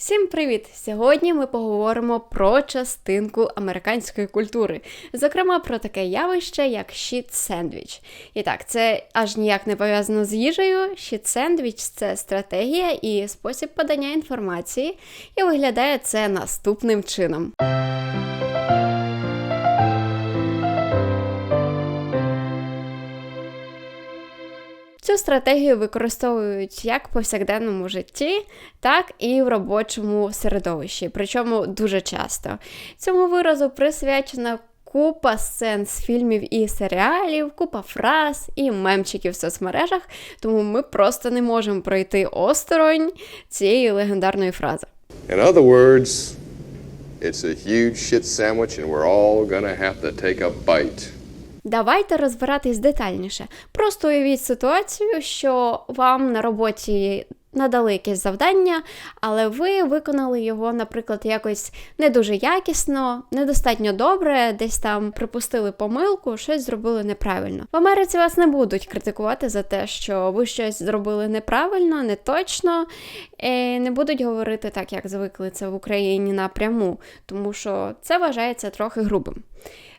Всім привіт! Сьогодні ми поговоримо про частинку американської культури, зокрема про таке явище, як щіт-сендвіч. І так, це аж ніяк не пов'язано з їжею. Щіт-сендвіч це стратегія і спосіб подання інформації, і виглядає це наступним чином. Цю стратегію використовують як в повсякденному житті, так і в робочому середовищі, причому дуже часто. Цьому виразу присвячена купа сцен з фільмів і серіалів, купа фраз і мемчиків в соцмережах, тому ми просто не можемо пройти осторонь цієї легендарної фрази. In other words, it's a huge shit sandwich and we're all gonna have to take a bite. Давайте розбиратись детальніше. Просто уявіть ситуацію, що вам на роботі надали якесь завдання, але ви виконали його, наприклад, якось не дуже якісно, недостатньо добре, десь там припустили помилку, щось зробили неправильно. В Америці вас не будуть критикувати за те, що ви щось зробили неправильно, не точно, і не будуть говорити так, як звикли це в Україні напряму, тому що це вважається трохи грубим.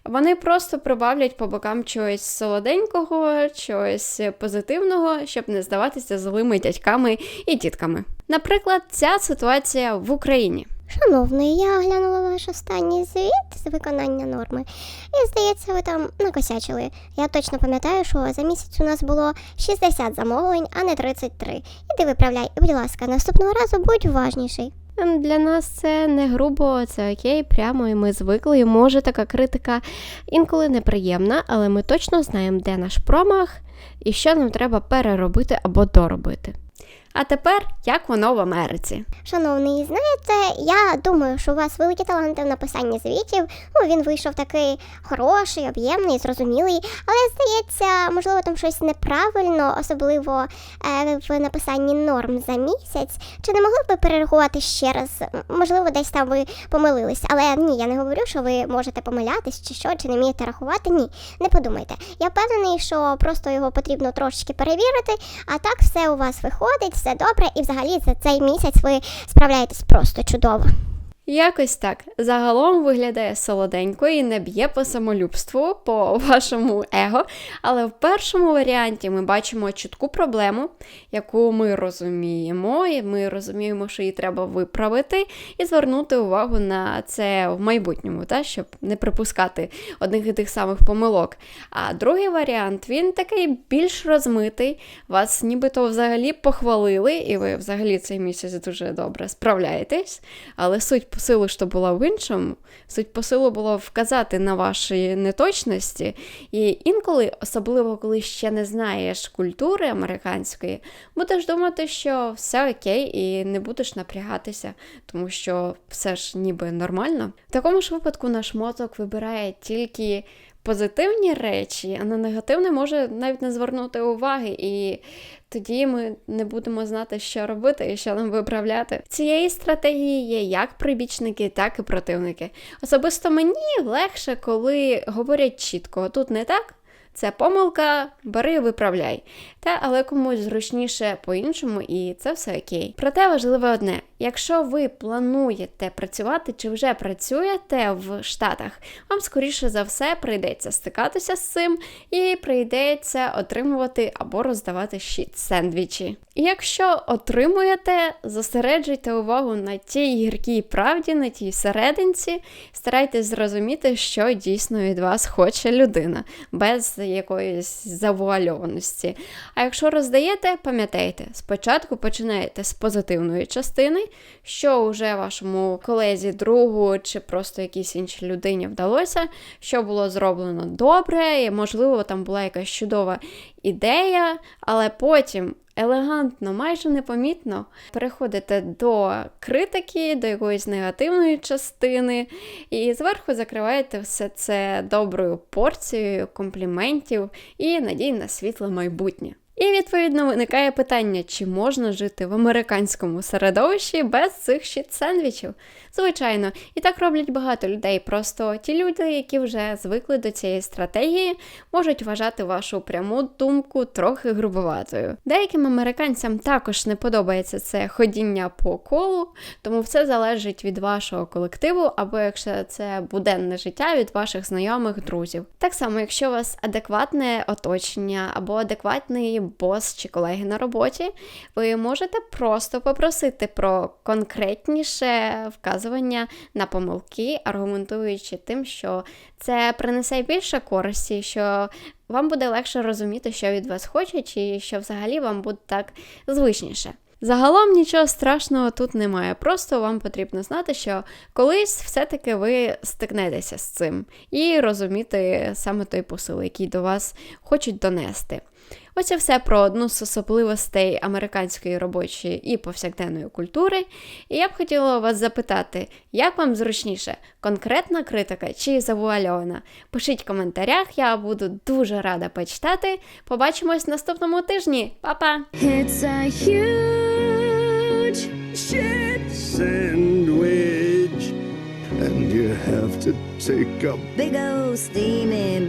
Вони просто прибавлять по бокам чогось солоденького, чогось позитивного, щоб не здаватися злими дядьками і тітками. Наприклад, ця ситуація в Україні. Шановний, я глянула ваш останній звіт з виконання норми. І здається, ви там накосячили. Я точно пам'ятаю, що за місяць у нас було 60 замовлень, а не 33. Іди виправляй, і, будь ласка, наступного разу будь уважніший. Для нас це не грубо, це окей, прямо і ми звикли. І може така критика інколи неприємна, але ми точно знаємо, де наш промах і що нам треба переробити або доробити. А тепер як воно в Америці? Шановний, знаєте, я думаю, що у вас великі таланти в написанні звітів. Ну, він вийшов такий хороший, об'ємний, зрозумілий, але здається, можливо, там щось неправильно, особливо е, в написанні норм за місяць. Чи не могли б ви перерахувати ще раз? Можливо, десь там ви помилились, але ні, я не говорю, що ви можете помилятись чи що, чи не вмієте рахувати. Ні, не подумайте. Я впевнений, що просто його потрібно трошечки перевірити, а так все у вас виходить, все добре, і взагалі за цей місяць ви справляєтесь просто чудово. Якось так. Загалом виглядає солоденько і не б'є по самолюбству, по вашому его. Але в першому варіанті ми бачимо чітку проблему, яку ми розуміємо, і ми розуміємо, що її треба виправити, і звернути увагу на це в майбутньому, та, щоб не припускати одних і тих самих помилок. А другий варіант він такий більш розмитий. Вас нібито взагалі похвалили, і ви взагалі цей місяць дуже добре справляєтесь. Але суть посилу, що була в іншому, суть посилу було вказати на ваші неточності. І інколи, особливо коли ще не знаєш культури американської, будеш думати, що все окей, і не будеш напрягатися, тому що все ж ніби нормально. В такому ж випадку наш мозок вибирає тільки. Позитивні речі, а на негативне може навіть не звернути уваги, і тоді ми не будемо знати, що робити і що нам виправляти. Цієї стратегії є як прибічники, так і противники. Особисто мені легше, коли говорять чітко, тут не так. Це помилка, бери, виправляй. Та але комусь зручніше по-іншому, і це все окей. Проте важливе одне: якщо ви плануєте працювати чи вже працюєте в Штатах, вам скоріше за все прийдеться стикатися з цим і прийдеться отримувати або роздавати щит сендвічі. І якщо отримуєте, зосереджуйте увагу на тій гіркій правді, на тій серединці, старайтесь зрозуміти, що дійсно від вас хоче людина, без якоїсь завуальованості. А якщо роздаєте, пам'ятайте, спочатку починаєте з позитивної частини, що вже вашому колезі, другу чи просто якійсь іншій людині вдалося, що було зроблено добре, і, можливо, там була якась чудова ідея, але потім. Елегантно, майже непомітно переходите до критики, до якоїсь негативної частини, і зверху закриваєте все це доброю порцією компліментів і надій на світле майбутнє. І відповідно виникає питання, чи можна жити в американському середовищі без цих щит сендвічів? Звичайно, і так роблять багато людей. Просто ті люди, які вже звикли до цієї стратегії, можуть вважати вашу пряму думку трохи грубоватою. Деяким американцям також не подобається це ходіння по колу, тому все залежить від вашого колективу, або якщо це буденне життя від ваших знайомих друзів. Так само, якщо у вас адекватне оточення або адекватний бос чи колеги на роботі, ви можете просто попросити про конкретніше вказування на помилки, аргументуючи тим, що це принесе більше користі, що вам буде легше розуміти, що від вас хочуть, і що взагалі вам буде так звичніше. Загалом нічого страшного тут немає. Просто вам потрібно знати, що колись все-таки ви стикнетеся з цим і розуміти саме той посил, який до вас хочуть донести. І все про одну з особливостей американської робочої і повсякденної культури. І я б хотіла вас запитати, як вам зручніше, конкретна критика чи завуальована? Пишіть в коментарях, я буду дуже рада почитати. Побачимось наступному тижні. Па-па! It's a huge shit sandwich. And you have to take a big old steaming